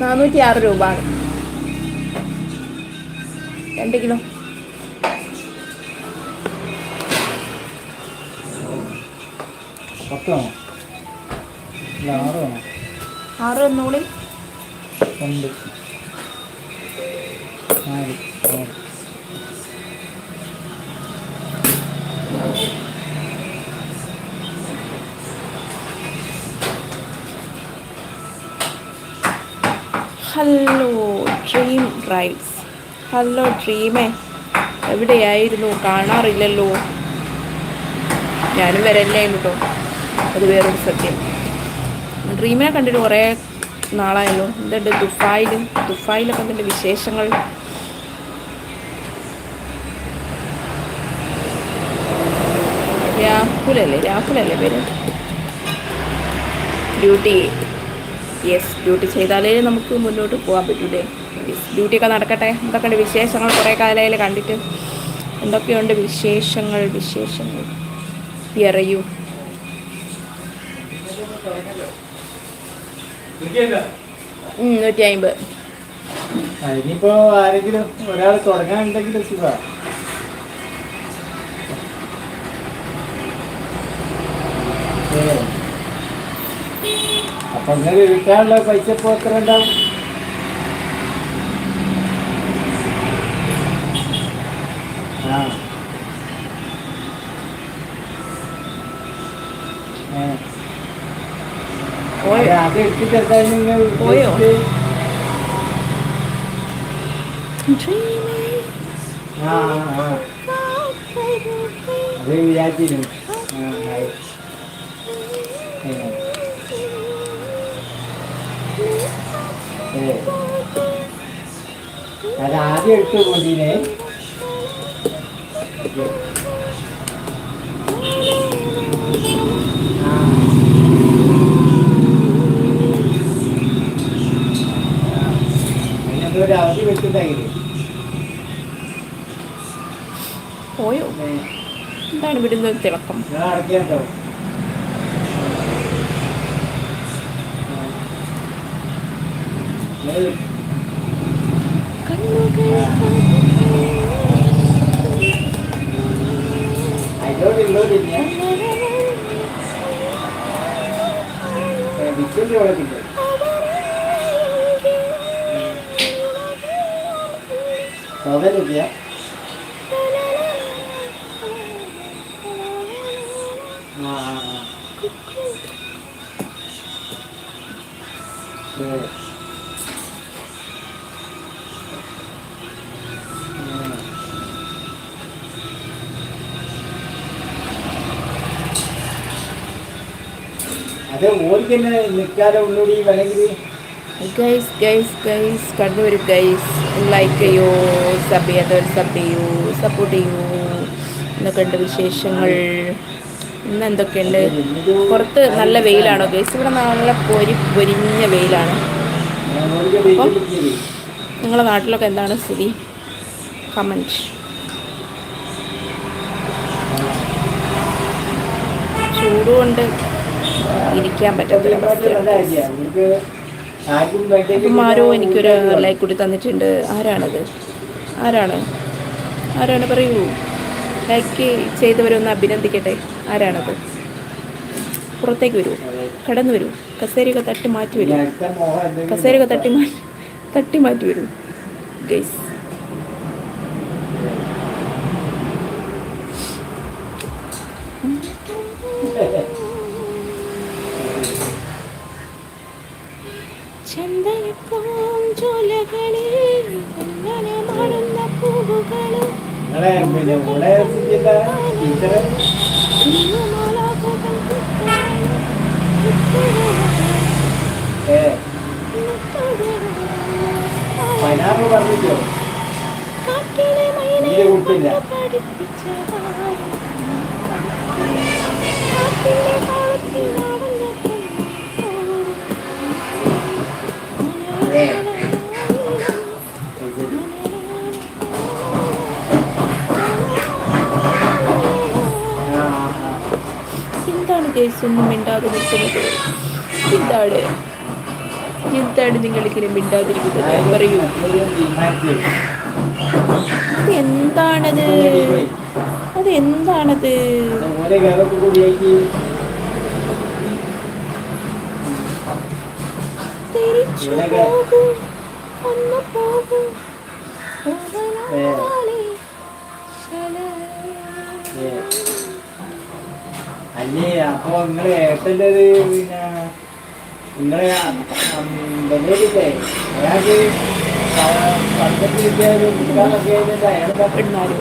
നാനൂറ്റി ആറ് രൂപ ആണ് രണ്ട് കിലോ. ആറ് ഒന്നുകൂടി രണ്ട്. നാല് ആറ് ഹലോ ഡ്രൈവ്സ് ഹലോ ഡ്രീമേ എവിടെയായിരുന്നു? കാണാറില്ലല്ലോ. ഞാനും വരല്ലേ കേട്ടോ അത് വേറൊരു സത്യം. ഡ്രീമിനെ കണ്ടിട്ട് കുറേ നാളായല്ലോ. എന്തുണ്ട് ദുഫായിൽ ദുഫായിലൊക്കെ എന്തുണ്ട് വിശേഷങ്ങൾ? രാഹുലല്ലേ രാഹുലല്ലേ പേര്? ഡ്യൂട്ടി യെസ് ഡ്യൂട്ടി ചെയ്താലേ നമുക്ക് മുന്നോട്ട് പോകാൻ പറ്റൂലേ? ഡ്യൂട്ടിയൊക്കെ നടക്കട്ടെ? എന്തൊക്കെയുണ്ട് വിശേഷങ്ങൾ? കുറേ കാലയിൽ കണ്ടിട്ട്. എന്തൊക്കെയുണ്ട് വിശേഷങ്ങൾ വിശേഷങ്ങൾ? പിറയൂ നൂറ്റി അമ്പത് ഇനിയിപ്പോ ആരെങ്കിലും ഒരാൾ തുടങ്ങാനുണ്ടെങ്കിൽ അപ്പൊ ഇങ്ങനെ വിൽക്കാനുള്ള പൈസ ഇപ്പൊ എത്ര ഉണ്ടാവും പോയോ? അത് അത് എടുത്തിട്ട് എന്തായാലും നിങ്ങൾ പോയോ? ഉദ്ദേശിച്ച് ആ ആ, ആ അത് വിചാരിച്ചിരുന്നു ആ ആയി. ഏ. ഏ. അത് ആദ്യം എടുത്തു കൊണ്ടിനെ ഒരു അവധി വെച്ചിട്ടായിരുന്നു പോയോ എന്താണ് ഇവിടുന്ന് ഒരു തിളക്കം? ഞാൻ അടയ്ക്കാട്ടോ അതിലോട്ട് ഇല്ലോട്ടില്ല ശരി. ഉം. അത് ഓടിക്കന്നെ നിൽക്കാതെ ഉള്ളൂടി വേണമെങ്കിൽ ഗൈസ് ഗൈസ് ഗൈസ് വരും ഗൈസ് ലൈക്ക് ചെയ്യൂ സബ് ചെയ്യാത്തവർ സബ് ചെയ്യൂ സപ്പോർട്ട് ചെയ്യൂ എന്നൊക്കെ ഉണ്ട് വിശേഷങ്ങൾ. ഇന്ന് എന്തൊക്കെയുണ്ട് പുറത്ത് നല്ല വെയിലാണോ ഗേസ് ഇവിടെ നല്ല പൊരി പൊരിഞ്ഞ വെയിലാണ്. അപ്പം നിങ്ങളുടെ നാട്ടിലൊക്കെ എന്താണ് സ്ഥിതി? കമന്റ് ചൂടുകൊണ്ട് ഇരിക്കാൻ പറ്റത്തില്ല അപ്പം ആരോ എനിക്കൊരു ലൈക്ക് കൂടി തന്നിട്ടുണ്ട്. ആരാണത്? ആരാണ്? ആരാണ്? പറയൂ. ലൈക്ക് ചെയ്തവരൊന്ന് അഭിനന്ദിക്കട്ടെ. ആരാണത്? പുറത്തേക്ക് വരൂ. കടന്നു വരൂ. കസേരയൊക്കെ തട്ടി മാറ്റി വരൂ. കസേരയൊക്കെ തട്ടി മാറ്റി തട്ടി മാറ്റി വരൂ. ഗൈസ് പിന്നെ ഇവിടെ പറഞ്ഞിട്ടോ. പഠിപ്പിച്ചതായി കേസൊന്നും മിണ്ടാതെ നിൽക്കുന്നത് എന്താണ് എന്താണ് നിങ്ങൾ ഇങ്ങനെ മിണ്ടാതിരിക്കുന്നത്? പറയൂ. എന്താണത് അത് എന്താണത് തിരിച്ചു പോകൂ. ഒന്ന് പോകും. ഇനി അപ്പൊ നിങ്ങൾ ഏട്ടന്റെ ഒരു പിന്നെ നിങ്ങളെ ബന്ധുവില്ലേ അയാൾക്ക് പണ്ടത്തെ വിദ്യാഭ്യാസം അയാൾ പെണ്ണാലും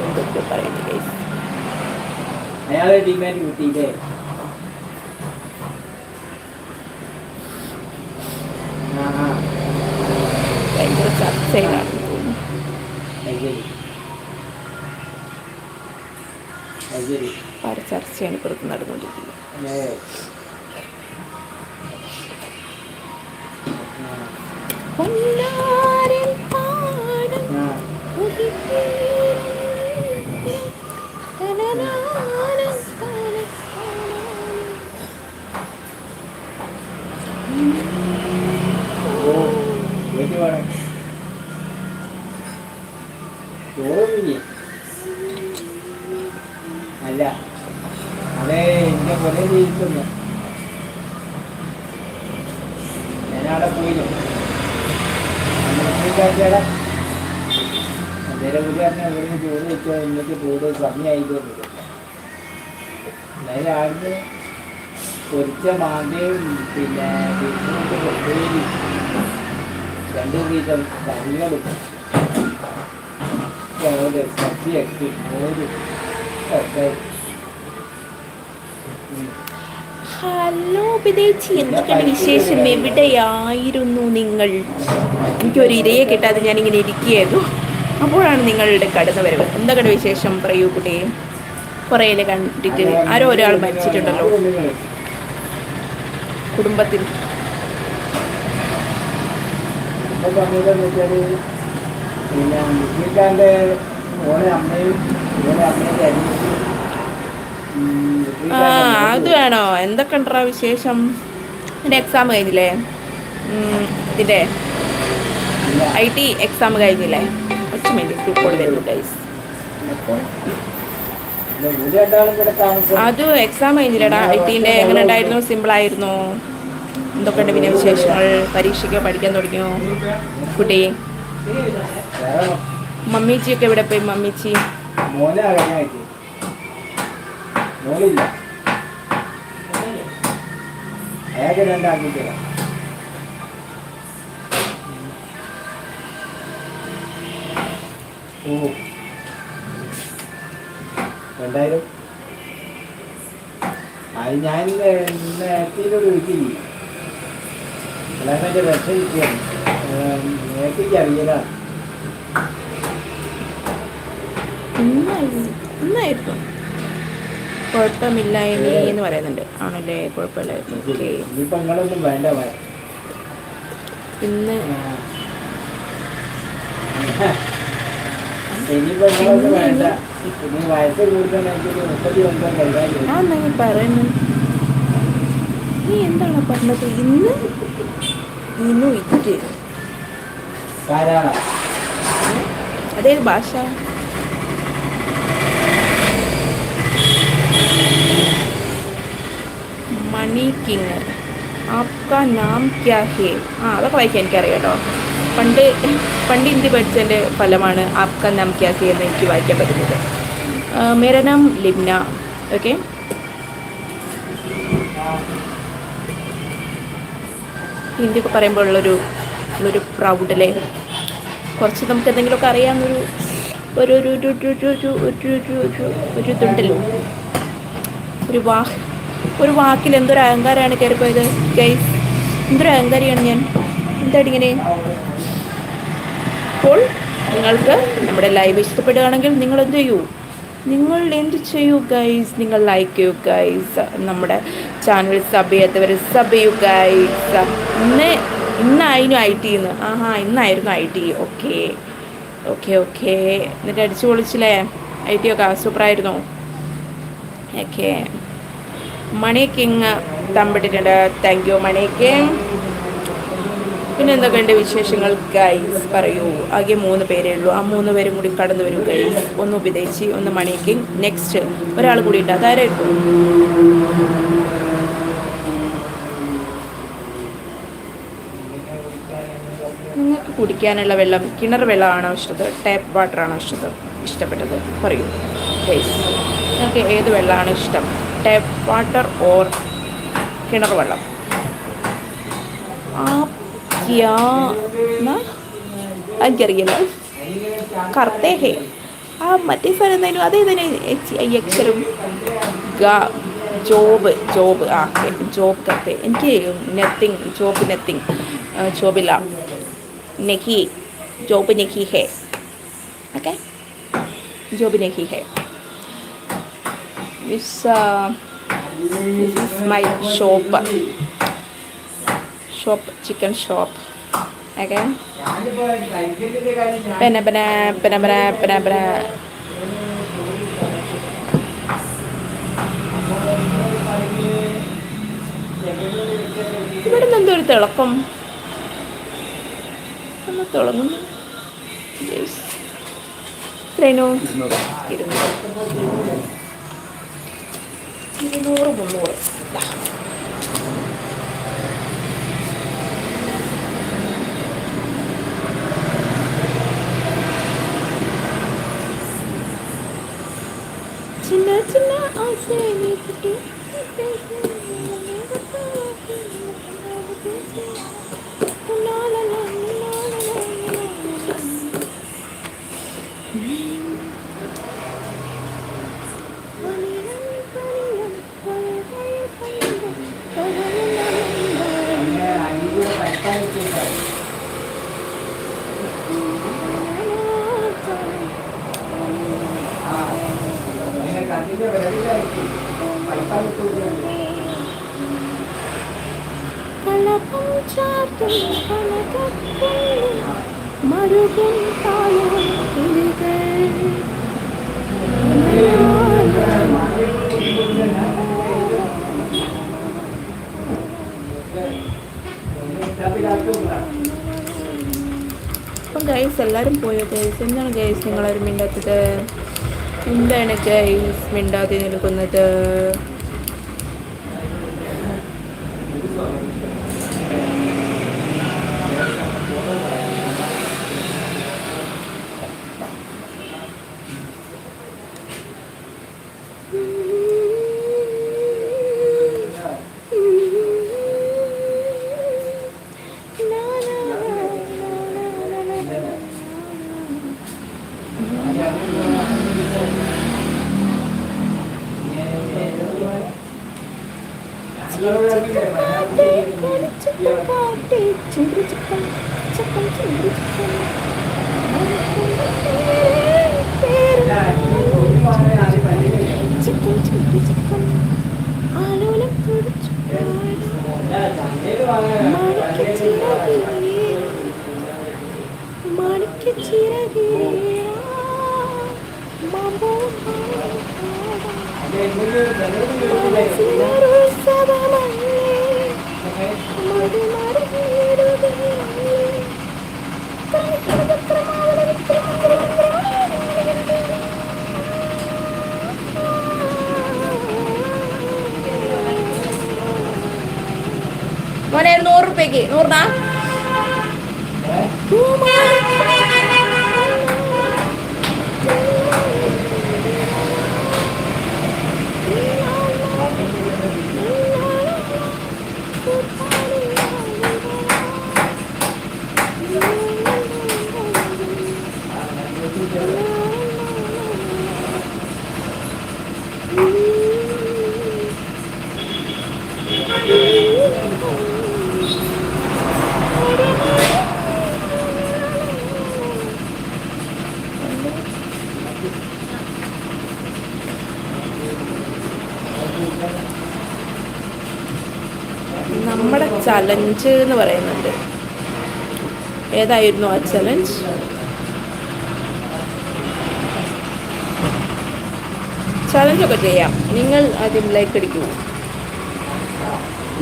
അയാളെ ഡിമാൻഡ് കിട്ടിയില്ലേ? ഭയങ്കര ചർച്ചയിലാണ് തോന്നുന്നു ശരി ശരി വ്യാപാര ചർച്ചയാണ് ഇപ്പോഴത്തെ നടന്നുകൊണ്ടിരിക്കുന്നത്. ഒന്നാം പോലെ ജീവിക്കുന്നത് ഞാനവിടെ പോയില്ല കാഴ്ചയുടെ അന്നേരം ഒരു പറഞ്ഞാൽ ഇവിടുന്ന് ചൂട് വെച്ചോ ഇന്നത്തെ ചൂട് സമയമായിക്കോ അതായത് ആൾക്ക് പൊരിച്ച മാങ്ങയും പിന്നെ ബീഫിനൊക്കെ കൊണ്ടുപോയി രണ്ട് വീതം കറികളും സബ്ജിയൊക്കെ മോരും ഒക്കെ ഹലോ ബിദേച്ചി എന്തൊക്കെയാണ് വിശേഷം? എവിടെയായിരുന്നു നിങ്ങൾ? എനിക്കൊരു ഇരയെ കിട്ടാതെ ഞാനിങ്ങനെ ഇരിക്കുകയായിരുന്നു. അപ്പോഴാണ് നിങ്ങളുടെ കടന്നു വരവ്. എന്തൊക്കെയാണ് വിശേഷം? പറയൂ കുട്ടിയെ കുറേയിലെ കണ്ടിട്ട്. ആരോ ഒരാൾ മരിച്ചിട്ടുണ്ടല്ലോ. കുടുംബത്തിൽ. പിന്നെ അമ്മയും അനിയത്തി ആ അത് വേണോ? എന്തൊക്കെ ഉണ്ടോ വിശേഷം? എന്റെ എക്സാം കഴിഞ്ഞില്ലേ? ഇതിന്റെ ഇതിന്റെ ഐ ടി എക്സാം കഴിഞ്ഞില്ലേ ഒറ്റ മിനിറ്റ് വരുന്നു ഗൈസ് അത് എക്സാം കഴിഞ്ഞില്ലടാ. ഐ ടീന്റെ എങ്ങനെ ഉണ്ടായിരുന്നു? സിമ്പിൾ ആയിരുന്നു. എന്തൊക്കെയുണ്ട് പിന്നെ വിശേഷങ്ങൾ? പരീക്ഷയ്ക്ക് പഠിക്കാൻ തുടങ്ങിയോ? കുട്ടി? മമ്മീച്ചിയൊക്കെ എവിടെ പോയി? മമ്മീച്ചി? മോളില്ല ഏക രണ്ടാക്കിയിട്ടില്ല ഓ. രണ്ടായിരം. അത് ഞാൻ എത്തിയിട്ട് വിളിക്കില്ല അല്ലാതെ എന്റെ വിഷം കിട്ടിയാണ്. നേരത്തേക്ക് അറിയില്ല. നന്നായിരുന്നു കുഴപ്പമില്ലായ്മേ എന്ന് പറയുന്നുണ്ട്. ആണല്ലേ? കുഴപ്പമില്ല. ഇന്ന് ആ നീ പറയുന്നു? നീ എന്താണ് പറഞ്ഞത്? ഇന്ന്? ഇന്നു ഇത് അതേത് ഭാഷ? മണി കിങ് ആപ്ക നാം ക്യാ ഹേ? ആ അതൊക്കെ വായിക്കാൻ എനിക്കറിയാം കേട്ടോ പണ്ട് പണ്ട് ഹിന്ദി പഠിച്ചതിന്റെ ഫലമാണ് ആപ്ക നാം ക്യാ ഹേ എന്ന് എനിക്ക് വായിക്കാൻ പറ്റുന്നത്. മേര ലിബ്ന. ഓക്കെ. ഹിന്ദിയൊക്കെ പറയുമ്പോൾ ഉള്ളൊരു ഉള്ളൊരു പ്രൗഡല്ലേ കുറച്ച് നമുക്ക് എന്തെങ്കിലുമൊക്കെ അറിയാവുന്നൊരു ഒരു ഒരു ഒരു ഒരു ഒരു ഒരു ഒരു ഒരു ഒരു ഒരു ഇതുണ്ടല്ലോ. ഒരു വാ ഒരു വാക്കിൽ എന്തൊരു അഹങ്കാരമാണ് കയറിപ്പോയത്? ഗൈസ് എന്തൊരു അഹങ്കാരിയാണ് ഞാൻ? എന്താണ് ഇങ്ങനെ? അപ്പോൾ നിങ്ങൾക്ക് നമ്മുടെ ലൈവ് ഇഷ്ടപ്പെടുകയാണെങ്കിൽ നിങ്ങൾ എന്ത് ചെയ്യൂ? നിങ്ങൾ എന്ത് ചെയ്യൂ ഗൈസ് നിങ്ങൾ ലൈക്ക് ചെയ്യൂ ഗൈസ് നമ്മുടെ ചാനൽ സബ് ചെയ്യാത്തവർ സബ് ചെയ്യൂ ഗൈസ് ഇന്ന് ഇന്നായിരുന്നു ഐ ടി എന്ന് ആഹാ ഇന്നായിരുന്നു I T okay okay okay എന്നിട്ട് അടിച്ചു പൊളിച്ചില്ലേ ഐ ടി ഒക്കെ സൂപ്പറായിരുന്നു ഓക്കെ മണി കിങ് തമ്പിട്ടിട്ടുണ്ട്. താങ്ക് യു മണി കിങ് പിന്നെ എന്തൊക്കെയുണ്ട് വിശേഷങ്ങൾ ഗൈസ് പറയൂ. ആകെ മൂന്ന് പേരേ ഉള്ളൂ. ആ മൂന്ന് പേരും കൂടി കടന്നു വരും ഗൈസ് ഒന്ന് ഉപദേശി ഒന്ന് മണി കിങ് നെക്സ്റ്റ് ഒരാൾ കൂടി ഉണ്ട്. അതാരെ നിങ്ങൾക്ക് കുടിക്കാനുള്ള വെള്ളം കിണർ വെള്ളമാണോ ഇഷ്ടത്? ടാപ്പ് വാട്ടറാണോ ഇഷ്ടത്? ഇഷ്ടപ്പെട്ടത്. പറയൂ ഗൈസ് നിങ്ങൾക്ക് ഏത് വെള്ളമാണ് ഇഷ്ടം? ടാപ്പ് വാട്ടർ ഓർ കിണർ വെള്ളം? എനിക്കറിയില്ല. കർത്തേഹേ ആ മറ്റേ സ്ഥലം എന്തായാലും അതേതന്നെ ഈ അക്ഷരം ഗ ജോബ് ജോബ് ആ ജോബ് കർത്തേ എനിക്ക് നത്തിങ് ജോബ് നത്തിങ് ജോബില്ല. നെഹി ജോബ് നെഹി ഹേ. ഓക്കെ? ജോബ് നെഹി ഹേ. This this is my shop shop chicken shop okay ഞാനിപ്പോ സൈക്കിളിന്റെ കാര്യം ഞാൻ പെന പെന പെന പെന പെന പെന ഇവിടെ നിന്ന് എന്തോ ഒരു തിളക്കം ഒന്ന് തിളങ്ങുന്നു Yes. എത്രയാണോ ഇരുന്നൂറ് ഇരുന്നൂറ് മുന്നൂറ് ദാ. ചിന്ന ചിന്ന ആസെ നീ കിട്ടി കലപം ചാർത്തും മരുകും അപ്പം ഗൈസ് എല്ലാവരും പോയോ ഗൈസ് എന്താണ് ഗൈസ് നിങ്ങളാരും മിണ്ടാത്തത്? എന്താണ് ഗൈസ് മിണ്ടാതെ നിൽക്കുന്നത്? ആലോലം പിടിച്ചു ചന്തയിൽ വാങ്ങാൻ അത് എന്തൊരു വെള്ളത്തിൽ മോനെ നൂറ് റുപ്യക്ക്. നൂറിനാ നമ്മുടെ ചലഞ്ച് എന്ന് പറയുന്നുണ്ട്. ഏതായിരുന്നു ആ ചലഞ്ച് ചലഞ്ചൊക്കെ ചെയ്യാം. നിങ്ങൾ ആദ്യം ലൈക്ക് അടിക്കൂ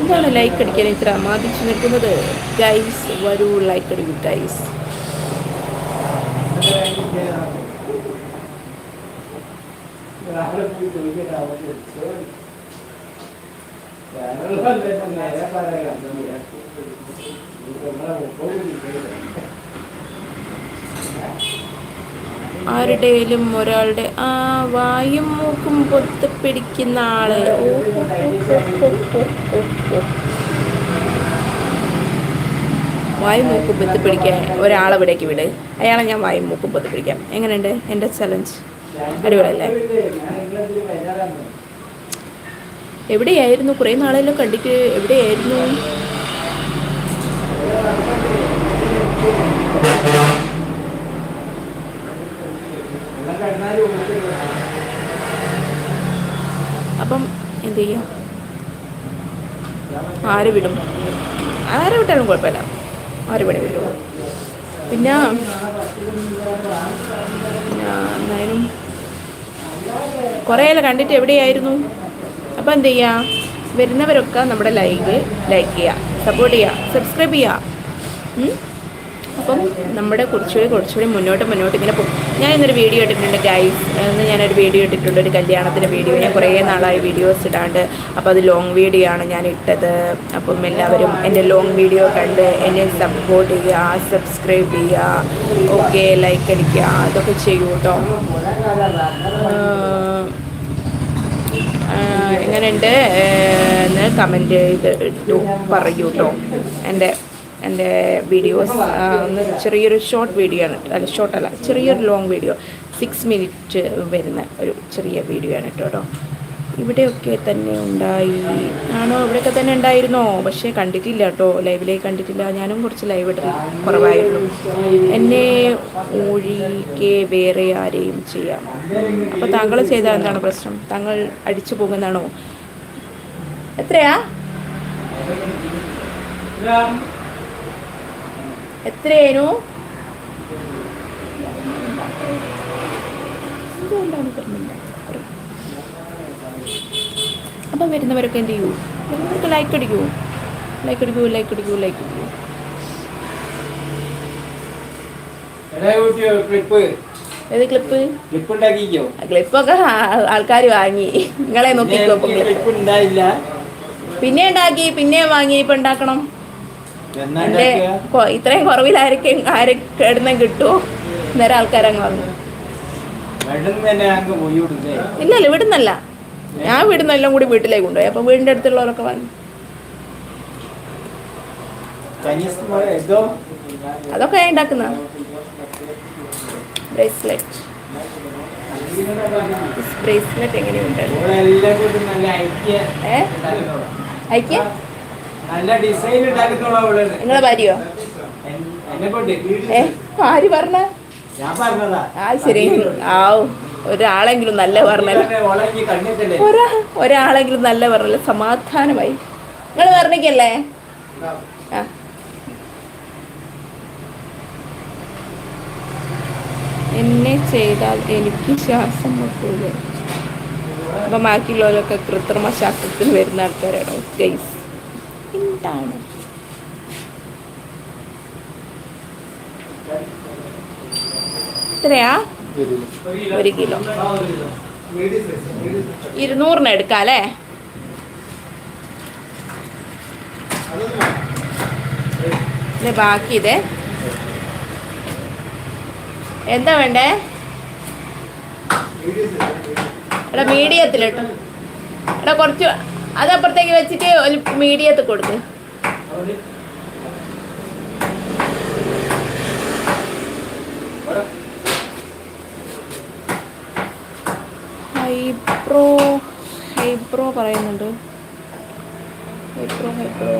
എന്താണ് ലൈക്ക് അടിക്കാൻ ഇത്ര അമാദിച്ചു നിൽക്കുന്നത്? ഗൈസ് വരൂ ലൈക്ക് അടിക്കൂ ഗൈസ് ആരുടെയും ഒരാളുടെ ആ വായും മൂക്കും പൊത്ത് പിടിക്കുന്ന ആൾ. വായും മൂക്കും പൊത്ത് പിടിക്കാൻ ഒരാളെ ഇവിടേക്ക് വിട്. അയാളെ ഞാൻ വായും മൂക്കും പൊത്ത് പിടിക്കാം. എങ്ങനെയുണ്ട്? എന്റെ ചലഞ്ച് അടിപൊളിയല്ലേ? എവിടെയായിരുന്നു? കുറേ നാളെല്ലാം കണ്ടിട്ട് എവിടെയായിരുന്നു? അപ്പം എന്ത് ചെയ്യാം? ആര് വിടും? ആരെ വിട്ടാലും കുഴപ്പമില്ല. ആര് വിടും. പിന്നെ എന്തായാലും കുറേയെല്ലാം കണ്ടിട്ട് എവിടെയായിരുന്നു? അപ്പം എന്ത് ചെയ്യുക വരുന്നവരൊക്കെ നമ്മുടെ ലൈവ് ലൈക്ക് ചെയ്യുക സപ്പോർട്ട് ചെയ്യുക സബ്സ്ക്രൈബ് ചെയ്യുക? അപ്പം നമ്മുടെ കുറച്ചുകൂടി കുറച്ചുകൂടി മുന്നോട്ട് മുന്നോട്ട് ഇങ്ങനെ പോകും ഞാൻ ഇന്നൊരു വീഡിയോ ഇട്ടിട്ടുണ്ട് ഗൈസ് ഇന്ന് ഞാനൊരു വീഡിയോ ഇട്ടിട്ടുണ്ട് ഒരു കല്യാണത്തിന്റെ വീഡിയോ ഞാൻ കുറേ നാളായി വീഡിയോസ് ഇടാണ്ട്. അപ്പോൾ അത് ലോങ് വീഡിയോ ആണ് ഞാൻ ഇട്ടത്. അപ്പം എല്ലാവരും എന്റെ ലോങ് വീഡിയോ കണ്ട് എന്നെ സപ്പോർട്ട് ചെയ്യുക സബ്സ്ക്രൈബ് ചെയ്യുക ഓക്കെ ലൈക്ക് അടിക്കുക അതൊക്കെ ചെയ്യൂ കേട്ടോ എങ്ങനെയുണ്ട്? എന്ന് കമന്റ് ചെയ്ത് പറയൂ കേട്ടോ എന്റെ എന്റെ വീഡിയോസ് ഒന്ന് ചെറിയൊരു ഷോർട്ട് വീഡിയോ ആണ്. അല്ല ഷോർട്ടല്ല ചെറിയൊരു ലോങ് വീഡിയോ സിക്സ് മിനിറ്റ് വരുന്ന ഒരു ചെറിയ വീഡിയോ ആണ് കേട്ടോ ഇവിടെയൊക്കെ തന്നെ ഉണ്ടായി. ആണോ? ഇവിടെയൊക്കെ തന്നെ ഉണ്ടായിരുന്നോ? പക്ഷേ കണ്ടിട്ടില്ല കേട്ടോ. ലൈവിലേക്ക് കണ്ടിട്ടില്ല. ഞാനും കുറച്ച് ലൈവ് ഇടൽ കുറവായിരുന്നു. എന്നെ ഒഴികെ വേറെ ആരെയും ചെയ്യാം. അപ്പോൾ താങ്കൾ ചെയ്താൽ എന്താണ് പ്രശ്നം? താങ്കൾ അടിച്ചു പോകുന്നതാണോ? എത്രയാ? എത്രയായിരുന്നു എന്തുകൊണ്ടാണ് പറഞ്ഞില്ല അപ്പം വരുന്നവരൊക്കെ എന്ത് ചെയ്യൂ? വരുന്നവർക്ക് ലൈക്ക് അടിക്കൂ. ലൈക്ക് അടിക്കൂ ലൈക്ക് അടിക്കൂ ലൈക്ക് അടിക്കൂ. ഏത് ക്ലിപ്പ് ക്ലിപ്പൊക്കെ ആൾക്കാർ വാങ്ങി. നിങ്ങളെ നോക്കിക്കോ പിന്നെ ഉണ്ടാക്കി പിന്നെ വാങ്ങി ഇപ്പൊ ഉണ്ടാക്കണം? കൊ- ഇത്രയും കുറവിൽ ആരൊക്കെ ആരൊക്കെ ഇടുന്ന കിട്ടുമോ നേരെ ആൾക്കാരങ്ങ് വന്നു. ഇല്ലല്ലോ തന്നെ ഞാൻ വീടുന്ന എല്ലാം കൂടി വീട്ടിലേക്ക് കൊണ്ടുപോയി. അപ്പം വീടിന്റെ അടുത്തുള്ളവരൊക്കെ വന്നു. അതൊക്കെ ഞാൻ ഉണ്ടാക്കുന്ന ബ്രേസ്ലെറ്റ്. ബ്രേസ്ലെറ്റ് എങ്ങനെയുണ്ട് ഐക്യ നിങ്ങളെ ഭാര്യയോ ഏ? ആര് പറഞ്ഞ. ആ ശരി. ആ ഒരാളെങ്കിലും നല്ല പറഞ്ഞല്ല ഒരാ ഒരാളെങ്കിലും നല്ല പറഞ്ഞല്ല സമാധാനമായി. നിങ്ങൾ പറഞ്ഞിക്കല്ലേ ആ. എന്നെ ചെയ്താൽ എനിക്ക് ശ്വാസം മുട്ടൂല. അപ്പൊ ബാക്കിയുള്ളവരൊക്കെ കൃത്രിമ ശ്വാസത്തിന് വരുന്ന ആൾക്കാരാണോ? ഗൈസ് എന്താണ്? എത്രയാ ഒരു കിലോ. ഇരുന്നൂറിന് എടുക്കാം അല്ലേ? ബാക്കി ഇതേ എന്താ വേണ്ടേ? എടാ മീഡിയത്തിൽ കേട്ടോ എടാ കുറച്ച് അതപ്പുറത്തേക്ക് വെച്ചിട്ട് ഒരു മീഡിയത്തിൽ കൊടുക്ക്. ഹൈബ്രോ ഹൈബ്രോ പറയുന്നുണ്ട്. Highbrow highbrow.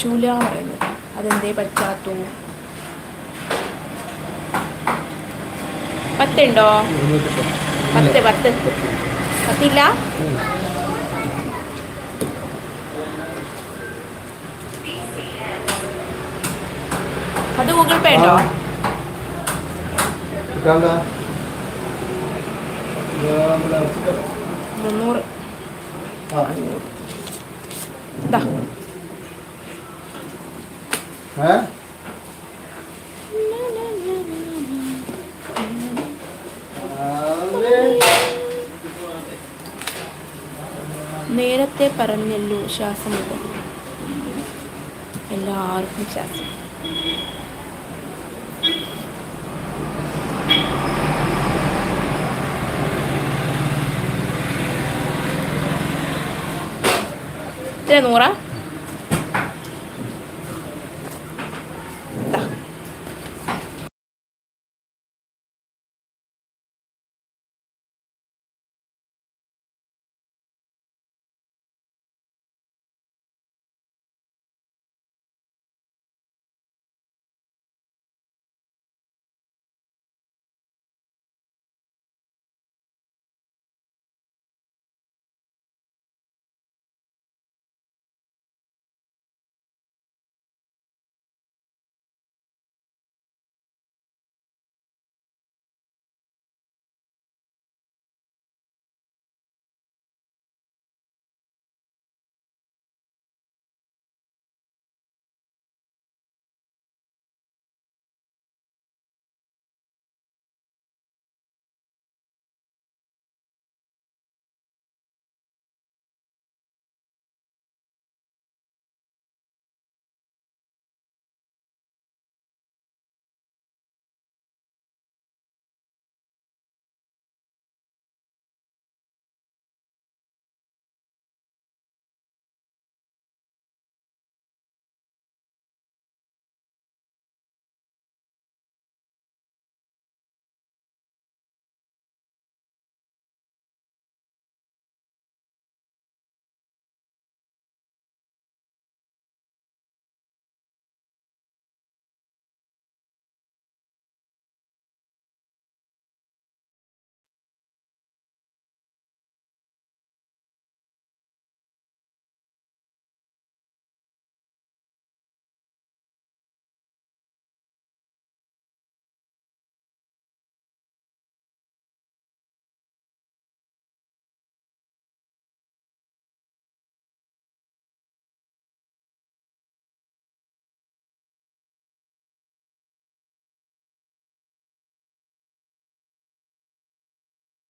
അത് എന്ന് പറയുന്നത്. അതെന്തേ പറ്റാത്തു? പത്തുണ്ടോ? പത്ത് പത്ത്. പത്തില്ല? അത് ഗൂഗിൾ പേ ഉണ്ടോ? മുന്നൂറ്. ഇതാ നേരത്തെ പറഞ്ഞല്ലോ ശ്വാസം വിടും എല്ലാവർക്കും ശ്വാസം. ഇത്ര നൂറാ?